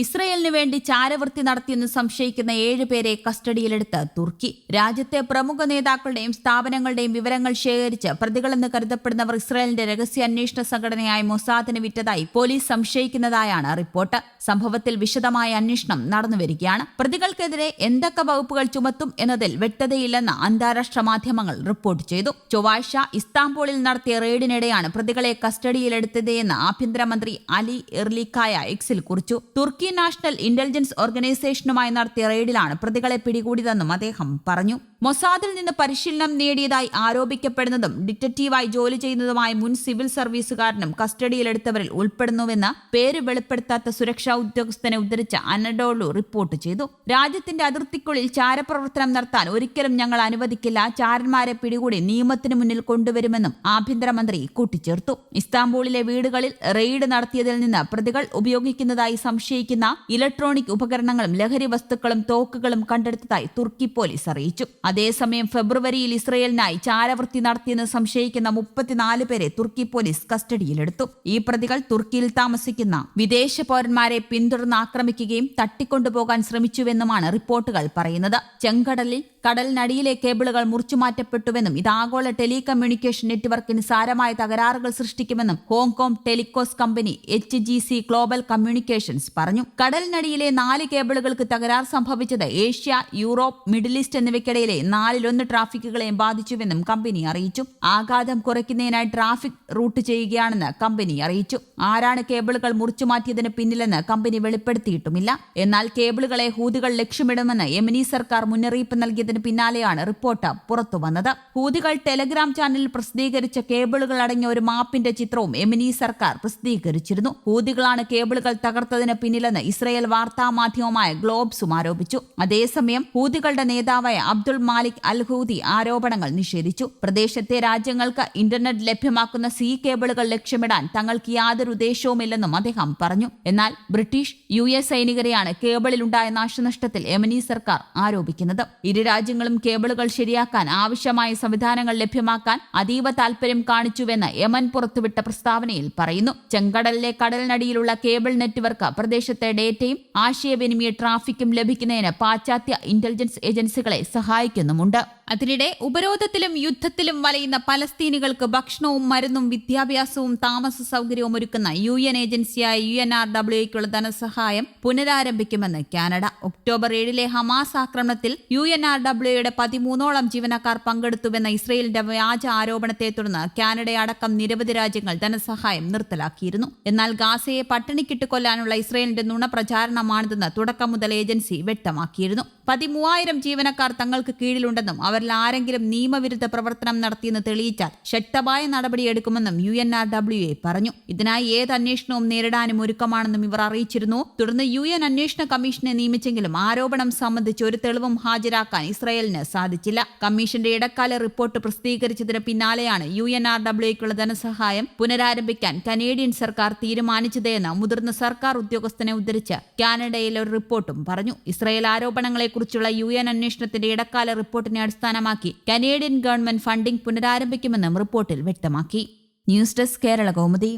ഇസ്രയേലിന് വേണ്ടി ചാരവൃത്തി നടത്തിയെന്ന് സംശയിക്കുന്ന ഏഴുപേരെ കസ്റ്റഡിയിലെടുത്ത് തുർക്കി. രാജ്യത്തെ പ്രമുഖ നേതാക്കളുടെയും സ്ഥാപനങ്ങളുടെയും വിവരങ്ങൾ ശേഖരിച്ച് പ്രതികളെന്ന് കരുതപ്പെടുന്നവർ ഇസ്രയേലിന്റെ രഹസ്യാന്വേഷണ സംഘടനയായ മൊസാദിന് വിറ്റതായി പോലീസ് സംശയിക്കുന്നതായാണ് റിപ്പോർട്ട്. സംഭവത്തിൽ വിശദമായ അന്വേഷണം നടന്നുവരികയാണ് പ്രതികൾക്കെതിരെ എന്തൊക്കെ വകുപ്പുകൾ ചുമത്തും എന്നതിൽ വ്യക്തതയില്ലെന്ന് അന്താരാഷ്ട്ര മാധ്യമങ്ങൾ റിപ്പോർട്ട് ചെയ്തു. ചൊവ്വാഴ്ച ഇസ്താംബൂളിൽ നടത്തിയ റെയ്ഡിനിടെയാണ് പ്രതികളെ കസ്റ്റഡിയിലെടുത്തതെന്ന് ആഭ്യന്തരമന്ത്രി അലി എർലിക്കായ എക്സിൽ കുറിച്ചു. തുർക്കി നാഷണൽ ഇന്റലിജൻസ് ഓർഗനൈസേഷനുമായി നടത്തിയ റെയ്ഡിലാണ് പ്രതികളെ പിടികൂടിയതെന്നും അദ്ദേഹം പറഞ്ഞു. മൊസാദിൽ നിന്ന് പരിശീലനം നേടിയതായി ആരോപിക്കപ്പെടുന്നതും ഡിറ്റക്റ്റീവായി ജോലി ചെയ്യുന്നതുമായ മുൻ സിവിൽ സർവീസുകാരനും കസ്റ്റഡിയിലെടുത്തവരിൽ ഉൾപ്പെടുന്നുവെന്ന് പേര് വെളിപ്പെടുത്താത്ത സുരക്ഷാ ഉദ്യോഗസ്ഥനെ ഉദ്ധരിച്ച അനഡോളു റിപ്പോർട്ട് ചെയ്തു. രാജ്യത്തിന്റെ അതിർത്തിക്കുള്ളിൽ ചാരപ്രവർത്തനം നടത്താൻ ഒരിക്കലും ഞങ്ങൾ അനുവദിക്കില്ല. ചാരന്മാരെ പിടികൂടി നിയമത്തിന് മുന്നിൽ കൊണ്ടുവരുമെന്നും ആഭ്യന്തരമന്ത്രി കൂട്ടിച്ചേർത്തു. ഇസ്താംബൂളിലെ വീടുകളിൽ റെയ്ഡ് നടത്തിയതിൽ നിന്ന് പ്രതികൾ ഉപയോഗിക്കുന്നതായി സംശയിക്കുന്ന. ഇലക്ട്രോണിക് ഉപകരണങ്ങളും ലഹരി വസ്തുക്കളും തോക്കുകളും കണ്ടെടുത്തതായി തുർക്കി പോലീസ് അറിയിച്ചു. അതേസമയം ഫെബ്രുവരിയിൽ ഇസ്രയേലിനായി ചാരവൃത്തി നടത്തിയെന്ന് സംശയിക്കുന്ന മുപ്പത്തിനാല് പേരെ തുർക്കി പോലീസ് കസ്റ്റഡിയിലെടുത്തു. ഈ പ്രതികൾ തുർക്കിയിൽ താമസിക്കുന്ന വിദേശ പൗരന്മാരെ പിന്തുടർന്ന് ആക്രമിക്കുകയും തട്ടിക്കൊണ്ടുപോകാൻ ശ്രമിച്ചുവെന്നുമാണ് റിപ്പോർട്ടുകൾ പറയുന്നത്. ചെങ്കടലിൽ കടലിനടിയിലെ കേബിളുകൾ മുറിച്ചുമാറ്റപ്പെട്ടുവെന്നും ഇത് ആഗോള ടെലികമ്മ്യൂണിക്കേഷൻ നെറ്റ്വർക്കിന് സാരമായ തകരാറുകൾ സൃഷ്ടിക്കുമെന്നും Hong Kong telecoms company H G C global communications പറഞ്ഞു. കടലിനടിയിലെ നാല് കേബിളുകൾക്ക് തകരാർ സംഭവിച്ചത് ഏഷ്യ യൂറോപ്പ് മിഡിൽ ഈസ്റ്റ് എന്നിവയ്ക്കിടയിലെ നാലിലൊന്ന് ട്രാഫിക്കുകളെയും ബാധിച്ചുവെന്നും കമ്പനി അറിയിച്ചു. ആഘാതം കുറയ്ക്കുന്നതിനായി ട്രാഫിക് റൂട്ട് ചെയ്യുകയാണെന്ന് കമ്പനി അറിയിച്ചു. ആരാണ് കേബിളുകൾ മുറിച്ചുമാറ്റിയതിന് പിന്നിലെന്ന് കമ്പനി വെളിപ്പെടുത്തിയിട്ടുമില്ല. എന്നാൽ കേബിളുകളെ ഹൂതികൾ ലക്ഷ്യമിടുമെന്ന് യമനി സർക്കാർ മുന്നറിയിപ്പ് നൽകിയതിന് പിന്നാലെയാണ് റിപ്പോർട്ട് പുറത്തുവന്നത് ഹൂതികൾ ടെലഗ്രാം ചാനലിൽ പ്രസിദ്ധീകരിച്ച കേബിളുകൾ അടങ്ങിയ ഒരു മാപ്പിന്റെ ചിത്രവും യെമനി സർക്കാർ പ്രസിദ്ധീകരിച്ചിരുന്നു. ഹൂതികളാണ് കേബിളുകൾ തകർത്തതിന് പിന്നിലെന്ന് ഇസ്രയേൽ വാർത്താ മാധ്യമമായ ഗ്ലോബ്സും ആരോപിച്ചു. അതേസമയം ഹൂതികളുടെ നേതാവായ അബ്ദുൾ മാലിക് അൽ ഹൂദി ആരോപണങ്ങൾ നിഷേധിച്ചു. പ്രദേശത്തെ രാജ്യങ്ങൾക്ക് ഇന്റർനെറ്റ് ലഭ്യമാക്കുന്ന സി കേബിളുകൾ ലക്ഷ്യമിടാൻ തങ്ങൾക്ക് യാതൊരു ഉദ്ദേശവുമില്ലെന്നും അദ്ദേഹം പറഞ്ഞു. എന്നാൽ ബ്രിട്ടീഷ് യു എസ് സൈനികരെയാണ് കേബിളിലുണ്ടായ നാശനഷ്ടത്തിൽ യമനി സർക്കാർ ആരോപിക്കുന്നത്. ഇരു രാജ്യങ്ങളും കേബിളുകൾ ശരിയാക്കാൻ ആവശ്യമായ സംവിധാനങ്ങൾ ലഭ്യമാക്കാൻ അതീവ താൽപര്യം കാണിച്ചുവെന്ന് യമൻ പുറത്തുവിട്ട പ്രസ്താവനയിൽ പറയുന്നു. ചെങ്കടലിലെ കടലിനടിയിലുള്ള കേബിൾ നെറ്റ്വർക്ക് പ്രദേശത്തെ ഡേറ്റയും ആശയവിനിമയ ട്രാഫിക്കും ലഭിക്കുന്നതിന് പാശ്ചാത്യ ഇന്റലിജൻസ് ഏജൻസികളെ സഹായിക്കുന്നുമുണ്ട്. അതിനിടെ ഉപരോധത്തിലും യുദ്ധത്തിലും വലയുന്ന പലസ്തീനികൾക്ക് ഭക്ഷണവും മരുന്നും വിദ്യാഭ്യാസവും താമസ സൗകര്യവും ഒരുക്കുന്ന യു എൻ ഏജൻസിയായ യു എൻ ആർ ഡബ്ല്യുക്കുള്ള ധനസഹായം പുനരാരംഭിക്കുമെന്ന് കാനഡ. ഒക്ടോബർ ഏഴിലെ ഹമാസ് ആക്രമണത്തിൽ യു എൻ ആർ ഡബ്ല്യുയുടെ പതിമൂന്നോളം ജീവനക്കാർ പങ്കെടുത്തുവെന്ന ഇസ്രയേലിന്റെ വ്യാജ ആരോപണത്തെ തുടർന്ന് കാനഡയടക്കം നിരവധി രാജ്യങ്ങൾ ധനസഹായം നിർത്തലാക്കിയിരുന്നു. എന്നാൽ ഗാസയെ പട്ടിണിക്കിട്ട് കൊല്ലാനുള്ള ഇസ്രയേലിന്റെ നുണ പ്രചാരണമാണിതെന്ന് തുടക്കം മുതൽ ഏജൻസി വ്യക്തമാക്കിയിരുന്നു. പതിമൂവായിരം ജീവനക്കാർ തങ്ങൾക്ക് കീഴിലുണ്ടെന്നും അവരിൽ ആരെങ്കിലും നിയമവിരുദ്ധ പ്രവർത്തനം നടത്തിയെന്ന് തെളിയിച്ചാൽ ശക്തമായ നടപടിയെടുക്കുമെന്നും U N R W A പറഞ്ഞു. ഇതിനായി ഏത് അന്വേഷണവും നേരിടാനും ഒരുക്കമാണെന്നും ഇവർ അറിയിച്ചിരുന്നു. തുടർന്ന് യു എൻ അന്വേഷണ കമ്മീഷനെ നിയമിച്ചെങ്കിലും ആരോപണം സംബന്ധിച്ച് ഒരു തെളിവും ഹാജരാക്കാൻ ഇസ്രായേലിന് സാധിച്ചില്ല. കമ്മീഷന്റെ ഇടക്കാല റിപ്പോർട്ട് പ്രസിദ്ധീകരിച്ചതിന് പിന്നാലെയാണ് യു എൻ ആർ ഡബ്ല്യുക്കുള്ള ധനസഹായം പുനരാരംഭിക്കാൻ കനേഡിയൻ സർക്കാർ തീരുമാനിച്ചതെന്ന് മുതിർന്ന സർക്കാർ ഉദ്യോഗസ്ഥനെ ഉദ്ധരിച്ച് കാനഡയിലെ ഒരു റിപ്പോർട്ടും പറഞ്ഞു. ഇസ്രായേൽ ആരോപണങ്ങളെക്കുറിച്ചുള്ള യു എൻ അന്വേഷണത്തിന്റെ ഇടക്കാല റിപ്പോർട്ടിനെ അടിസ്ഥാനമാക്കി കനേഡിയൻ ഗവൺമെന്റ് ഫണ്ടിംഗ് പുനരാരംഭിക്കുമെന്നും റിപ്പോർട്ടിൽ വ്യക്തമാക്കി. News desk Kerala Kaumudi.